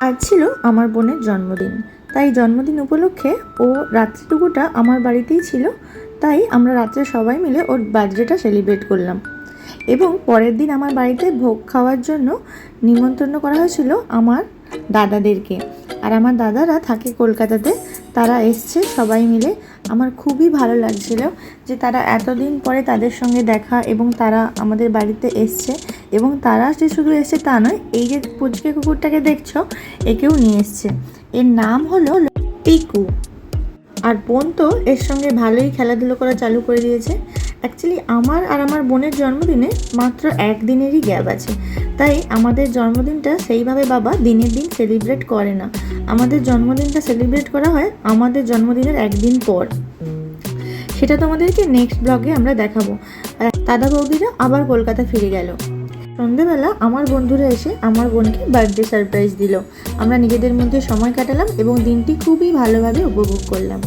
আজ ছিল আমার বোনের জন্মদিন। তাই জন্মদিন উপলক্ষে ও রাত্রিটুকুটা আমার বাড়িতেই ছিল। তাই আমরা রাত্রে সবাই মিলে ওর বার্থডেটা সেলিব্রেট করলাম। এবং পরের দিন আমার বাড়িতে ভোগ খাওয়ার জন্য নিমন্ত্রণ করা হয়েছিল আমার দাদাদেরকে। আর আমার দাদারা থাকে কলকাতাতে, তারা এসছে সবাই মিলে। আমার খুবই ভালো লাগছিল যে তারা এতদিন পরে তাদের সঙ্গে দেখা এবং তারা আমাদের বাড়িতে এসছে। এবং তারা যে শুধু এসছে তা নয়, এই যে পুচকে কুকুরটাকে দেখছ, একেও নিয়ে এসছে। এর নাম হলো টিকু আর বোন তো এর সঙ্গে ভালোই খেলাধুলো করা চালু করে দিয়েছে। অ্যাকচুয়ালি আমার আর আমার বোনের জন্মদিনে মাত্র একদিনেরই গ্যাপ আছে। তাই আমাদের জন্মদিনটা সেইভাবে বাবা দিনের দিন সেলিব্রেট করে না। আমাদের জন্মদিনটা সেলিব্রেট করা হয় আমাদের জন্মদিনের একদিন পর। সেটা তোমাদেরকে নেক্সট ব্লগে আমরা দেখাবো। দাদা বৌদিরা আবার কলকাতা ফিরে গেল। সন্ধেবেলা আমার বন্ধুরা এসে আমার বোনকে বার্থডে সারপ্রাইজ দিল। আমরা নিজেদের মধ্যে সময় কাটালাম এবং দিনটি খুবই ভালোভাবে উপভোগ করলাম।